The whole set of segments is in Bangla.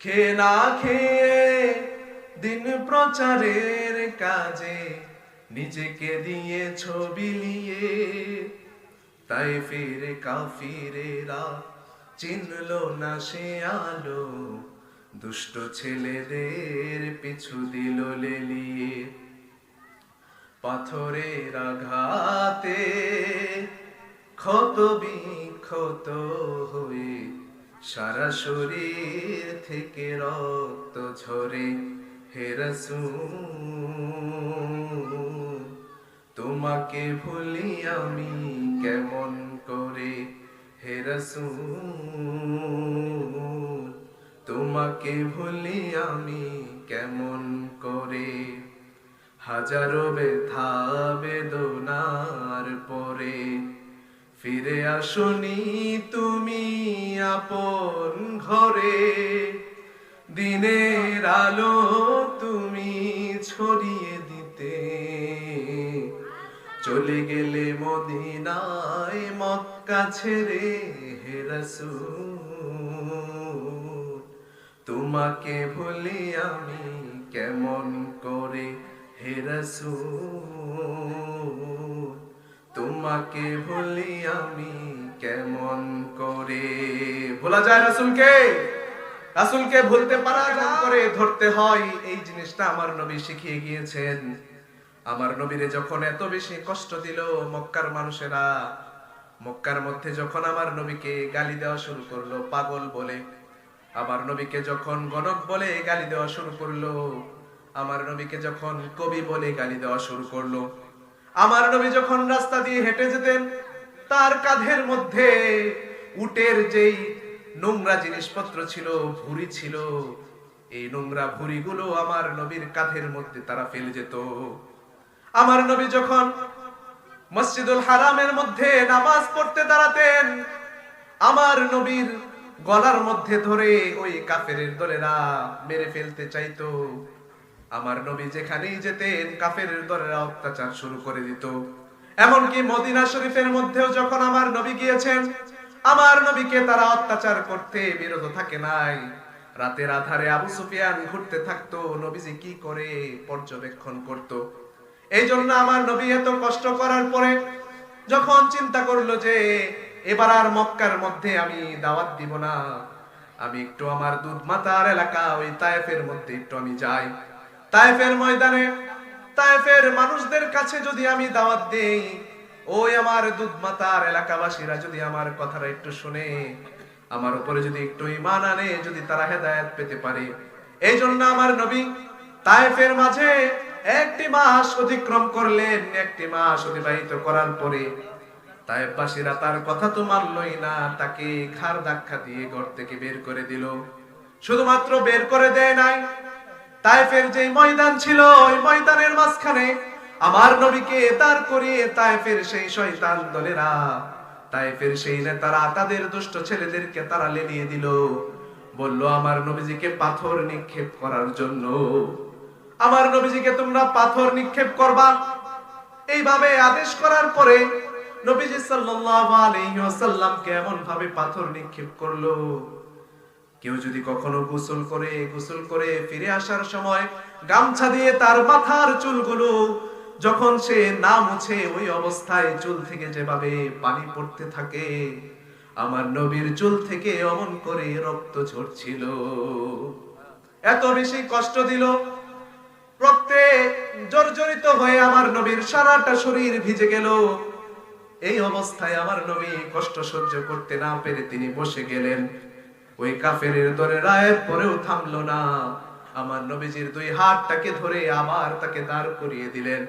খেয়ে না খেয়ে দিন প্রচারের কাজে নিজেকে দিয়ে ছবি নিয়ে তাই ফিরে কাফিরেরা চিনল না সে আলো। দুষ্ট ছেলেদের পিছু দিল লেলিয়ে। পাথরের আঘাতে ক্ষত বিক্ষত হয়ে সারা শরীর থেকে রক্ত ঝরে হেরসুন তোমাকে ভুলি আমি কেমন করে? হেরসুন তোমাকে ভুলি আমি কেমন করে? হাজারো ব্যথা বেদনার পরে ফিরে আসনি তুমি আপন ঘরে। দিনের আলো তুমি ছড়িয়ে দিতে। চলে গেলে মদিনায় মক্কা ছেড়ে হেরাসুল তোমাকে ভুলি আমি কেমন করে হেরাসুল তোমাকে ভুলি আমি কেমন করে? ভোলা যায় রাসুলকে। রাসুলকে ভুলতে পারা কেমন করে ধরতে হয়। এই জিনিসটা আমার নবী শিখিয়ে গিয়েছেন। আমার নবীরে যখন এত বেশি কষ্ট দিল মক্কার মানুষেরা, মক্কার মধ্যে যখন আমার নবীকে গালি দেওয়া শুরু করল, পাগল বলে, আমার নবীকে যখন গণক বলে গালি দেওয়া শুরু করল, আমার নবীকে যখন কবি বলে গালি দেওয়া শুরু করল আমার নবী যখন রাস্তা দিয়ে হেঁটে যেতেন, তার কাঁধের মধ্যে উটের যেই নোংরা জিনিসপত্র ছিল, ভুড়ি ছিল, এই নোংরা ভুড়িগুলো আমার নবীর কাঁধের মধ্যে তারা ফেলে যেত। আমার নবী যখন মসজিদুল হারামের মধ্যে নামাজ পড়তে দাঁড়াতেন, আমার নবীর গলার মধ্যে ধরে ওই কাফেরের দলেরা মেরে ফেলতে চাইতো। আমার নবী যেখানেই যেতেন, কাফের দলেরা অত্যাচার শুরু করে দিত। এমনকি মদিনা শরীফের মধ্যেও যখন আমার নবী গিয়েছেন, আমার নবীকে তারা অত্যাচার করতে বিরত থাকে নাই। রাতের আধারে আবু সুফিয়ান ঘুরতে থাকতো, নবীজি কি করে পর্যবেক্ষণ করত? এই জন্য আমার নবী এত কষ্ট করার পরে যখন চিন্তা করল যে, এবার আর মক্কার মধ্যে আমি দাওয়াত দিব না, আমি একটু আমার দুধ মাতার এলাকা, ওই তায়েফের মধ্যে একটু আমি যাই। তায়েফের ময়দানে তায়েফের মানুষদের কাছে যদি আমি দাওয়াত দেই, ওই আমার দুধ মাতার এলাকাবাসীরা যদি আমার কথাটা একটু শুনে, আমার উপরে যদি একটু ইমান আনে, যদি তারা হেদায়েত পেতে পারে। এই জন্য আমার নবী তায়েফের মাঝে একটি মাস অতিক্রম করলেন, একটি মাস অতিবাহিত করার পরে তায়েফবাসীরা তার কথা তো মানলই না, তাকে ঘাড় ধাক্কা দিয়ে ঘর থেকে বের করে দিল। শুধুমাত্র বের করে দেয় নাই তাইফের যে ময়দান ছিল, ওই ময়দানের মাঝখানে আমার নবীকে দাঁড় করিয়ে তাইফের সেই শয়তান দলেরা, তাইফের সেই নেতারা তাদের দুষ্ট ছেলেদেরকে তারা লেলিয়ে দিল। বলল, আমার নবীজিকে পাথর নিক্ষেপ করার জন্য। আমার নবীজিকে তোমরা পাথর নিক্ষেপ করবা। এইভাবে আদেশ করার পরে নবীজি সাল্লাল্লাহু আলাইহি ওয়াসাল্লামকে এমন ভাবে পাথর নিক্ষেপ করল। কেউ যদি কখনো গোসল করে গোসল করে ফিরে আসার সময় গামছা দিয়ে তার মাথার চুলগুলো যখন সে না মুছে, ওই অবস্থায় চুল থেকে যেভাবে পানি পড়তে থাকে, আমার নবীর চুল থেকে অমন করে রক্ত ঝরছিল। এত বেশি কষ্ট দিল। রক্তে জর্জরিত হয়ে আমার নবীর সারাটা শরীর ভিজে গেল। এই অবস্থায় আমার নবী কষ্ট সহ্য করতে না পেরে তিনি বসে গেলেন। ওই কাফের দরে রায়ের পরেও থামলো না। আমার নবীজির দুই হাতটাকে ধরে আবার তাকে দাঁড় করিয়ে দিলেন।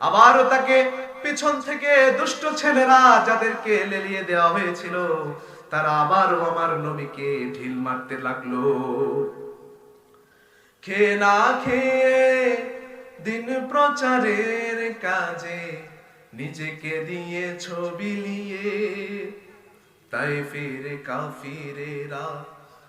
আবারও তাকে পিছন থেকে দুষ্ট ছেলেরা যাদেরকে লেলিয়ে দেওয়া হয়েছিল, তারা আবারও আমার নবীকে ঢিল মারতে লাগল। খেয়ে না খেয়ে দিন প্রচারের কাজে নিজেকে দিয়ে ছবি নিয়ে, তাই ফিরে কাফিরেরা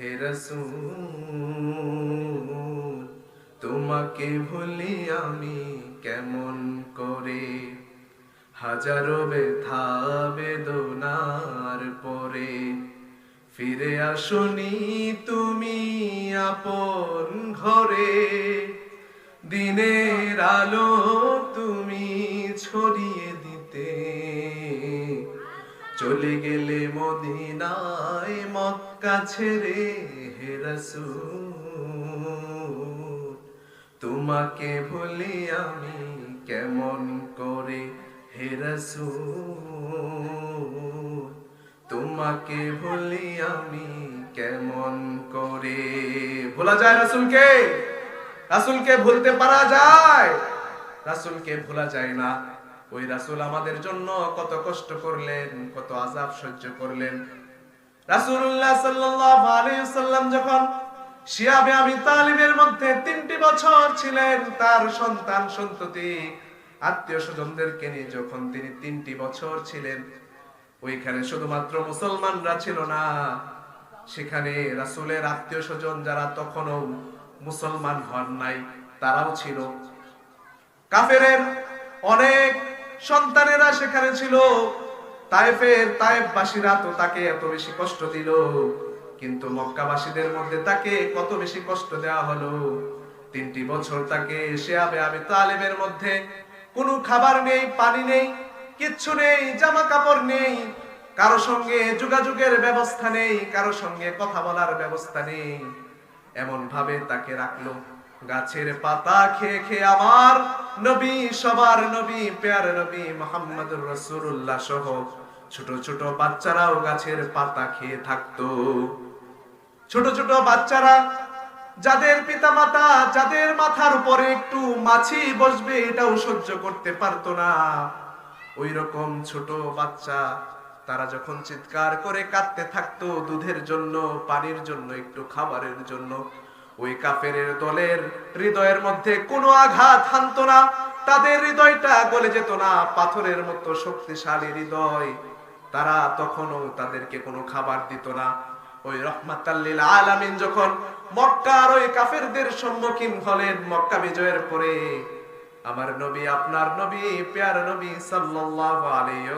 হে রাসূল, তোমাকে ভুলি আমি কেমন করে? হাজারো ব্যথা বেদনার পরে ফিরে আসনি তুমি আপন ঘরে। দিনের আলো তুমি ছড়িয়ে চলে গেলে মদিনায় মক্কা ছেড়ে হে রাসূল, তোমাকে ভুলি আমি কেমন করে হে রাসূল, তোমাকে ভুলি আমি কেমন করে ভোলা যায় রাসূলকে রাসূলকে ভুলতে পারা যায়, রাসুলকে ভোলা যায় না। ওই রাসূল আমাদের জন্য কত কষ্ট করলেন, কত আযাব সহ্য করলেন। তিনটি বছর তিনটি বছর ছিলেন, ওইখানে শুধুমাত্র মুসলমানরা ছিল না, সেখানে রাসূলের আত্মীয় স্বজন যারা তখনও মুসলমান হন নাই, তারাও ছিল। কাফেরের অনেক সন্তানেরা সেখানে ছিল। তাইফের তাইফবাসীরা তো তাকে এত বেশি কষ্ট দিল। কিন্তু মক্কাবাসীদের মধ্যে তাকে কত বেশি কষ্ট দেওয়া হলো। তিনটি বছর তাকে সে আবে আবে তালেবের মধ্যে। কোনো খাবার নেই, পানি নেই, কিচ্ছু নেই জামা কাপড় নেই, কারও সঙ্গে যোগাযোগের ব্যবস্থা নেই, কারও সঙ্গে কথা বলার ব্যবস্থা নেই। এমন ভাবে তাকে রাখল। গাছের পাতা খেয়ে খেয়ে আমার নবী, সবার নবী, পেয়ার নবী মোহাম্মদুর রাসূলুল্লাহ সহ ছোট ছোট বাচ্চারাও গাছের পাতা খেয়ে থাকতো। ছোট ছোট বাচ্চারা যাদের পিতামাতা, যাদের মাথার উপরে একটু মাছি বসবে, এটাও সহ্য করতে পারতো না। ওই রকম ছোট বাচ্চা তারা যখন চিৎকার করে কাঁদতে থাকতো দুধের জন্য, পানির জন্য, একটু খাবারের জন্য ওই কাফেরের দলের হৃদয়ের মধ্যে কোনো আঘাত হানতো না, তাদের হৃদয়টা গলে যেত না, পাথরের মতো শক্তিশালী হৃদয়। তারা তখনও তাদেরকে কোনো খাবার দিত না। ওই রহমাতাল্লিল আলামিন যখন মক্কার ওই কাফেরদের সম্মুখীন হলেন, মক্কা বিজয়ের পরে, আমার নবী, আপনার নবী, পেয়ার নবী সাল্লাল্লাহু আলাইহি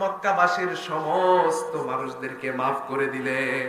মক্কাবাসীর সমস্ত মানুষদেরকে মাফ করে দিলেন।